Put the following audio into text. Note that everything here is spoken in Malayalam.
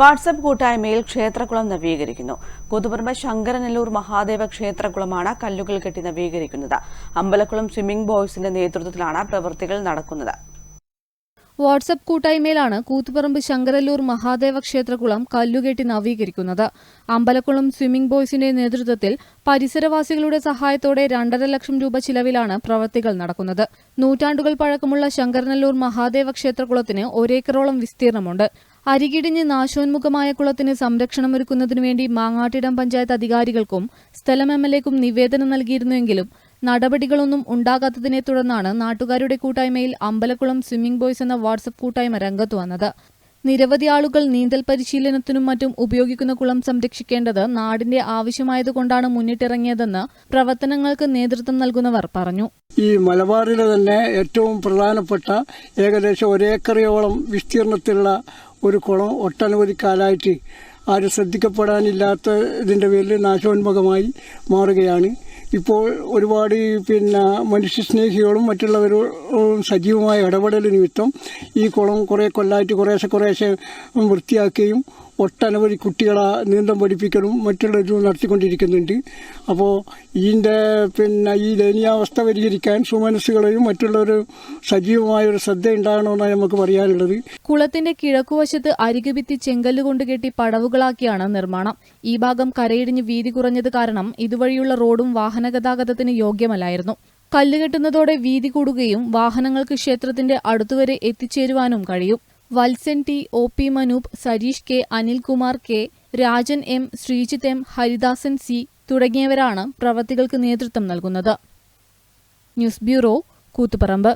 വാട്സപ്പ് കൂട്ടായ്മയിൽ ക്ഷേത്രകുളം നവീകരിക്കുന്നു. കൂത്തുപറമ്പ് ശങ്കരനെല്ലൂർ മഹാദേവ ക്ഷേത്രകുളമാണ് കല്ലുകൾ കെട്ടി നവീകരിക്കുന്നത്. അമ്പലക്കുളം സ്വിമ്മിംഗ് ബോയ്സിന്റെ നേതൃത്വത്തിലാണ് പ്രവൃത്തികൾ നടക്കുന്നത്. വാട്സപ്പ് കൂട്ടായ്മയിലാണ് കൂത്തുപറമ്പ് ശങ്കരല്ലൂർ മഹാദേവ ക്ഷേത്രകുളം കല്ലുകെട്ടി നവീകരിക്കുന്നത്. അമ്പലക്കുളം സ്വിമ്മിംഗ് ബോയ്സിന്റെ നേതൃത്വത്തിൽ പരിസരവാസികളുടെ സഹായത്തോടെ രണ്ടര ലക്ഷം രൂപ ചിലവിലാണ് പ്രവൃത്തികൾ നടക്കുന്നത്. നൂറ്റാണ്ടുകൾ പഴക്കമുള്ള ശങ്കരനല്ലൂർ മഹാദേവ ക്ഷേത്രകുളത്തിന് ഒരേക്കറോളം വിസ്തീർണമുണ്ട്. അരികിടിഞ്ഞ് നാശോന്മുഖമായ കുളത്തിന് സംരക്ഷണം ഒരുക്കുന്നതിനു വേണ്ടി മാങ്ങാട്ടിടം പഞ്ചായത്ത് അധികാരികൾക്കും സ്ഥലം എം എൽ എക്കും നിവേദനം നൽകിയിരുന്നുവെങ്കിലും നടപടികളൊന്നും ഉണ്ടാകാത്തതിനെ തുടർന്നാണ് നാട്ടുകാരുടെ കൂട്ടായ്മയിൽ അമ്പലക്കുളം സ്വിമ്മിംഗ് ബോയ്സ് എന്ന വാട്സപ്പ് കൂട്ടായ്മ രംഗത്ത് വന്നത്. നിരവധി ആളുകൾ നീന്തൽ പരിശീലനത്തിനും മറ്റും ഉപയോഗിക്കുന്ന കുളം സംരക്ഷിക്കേണ്ടത് നാടിന്റെ ആവശ്യമായതുകൊണ്ടാണ് മുന്നിട്ടിറങ്ങിയതെന്ന് പ്രവർത്തനങ്ങൾക്ക് നേതൃത്വം നൽകുന്നവർ പറഞ്ഞു. ഈ മലബാറിലെ തന്നെ ഏറ്റവും പ്രധാനപ്പെട്ട ഏകദേശം ഒരേക്കറിയോളം വിസ്തീർണത്തിലുള്ള ഒരു കുളം ഒട്ടനവധി കാലമായിട്ട് ആരും ശ്രദ്ധിക്കപ്പെടാനില്ലാത്ത ഇതിന്റെ പേരിൽ നാശോന്മുഖമായി മാറുകയാണ്. ഇപ്പോൾ ഒരുപാട് പിന്നെ മനുഷ്യസ്നേഹികളും മറ്റുള്ളവരും സജീവമായ ഇടപെടൽ നിമിത്തം ഈ കുളം കുറേ കൊല്ലമായിട്ട് കുറേശ്ശെ കുറേശ്ശെ വൃത്തിയാക്കുകയും ഒട്ടനവധി കുട്ടികളെ നീന്തം പഠിപ്പിക്കലും മറ്റുള്ള ഇതും നടത്തിക്കൊണ്ടിരിക്കുന്നുണ്ട്. അപ്പോൾ ഇതിന്റെ പിന്നെ ഈ ദയനീയാവസ്ഥ പരിഹരിക്കാൻ സുമനസ്സുകളെയും മറ്റുള്ളവരും സജീവമായ ഒരു ശ്രദ്ധ ഉണ്ടാകണമെന്നാണ് നമുക്ക് പറയാനുള്ളത്. കുളത്തിന്റെ കിഴക്കുവശത്ത് അരികുഭിത്തി ചെങ്കല്ലുകൊണ്ട് കെട്ടി പടവുകളാക്കിയാണ് നിർമ്മാണം. ഈ ഭാഗം കരയിടിഞ്ഞ് വീതി കുറഞ്ഞത് കാരണം ഇതുവഴിയുള്ള റോഡും വാഹനഗതാഗതത്തിന് യോഗ്യമല്ലായിരുന്നു. കല്ലുകെട്ടുന്നതോടെ വീതി കൂടുകയും വാഹനങ്ങൾക്ക് ക്ഷേത്രത്തിന്റെ അടുത്തുവരെ എത്തിച്ചേരുവാനും കഴിയും. Valsan T O P Manoop Sareesh K Anilkumar K Rajan M Sreejith M Haridasan C തുടങ്ങിയവരാണ് പ്രവൃത്തികൾക്ക് നേതൃത്വം നൽകുന്നത്. News bureau Koothuparamba.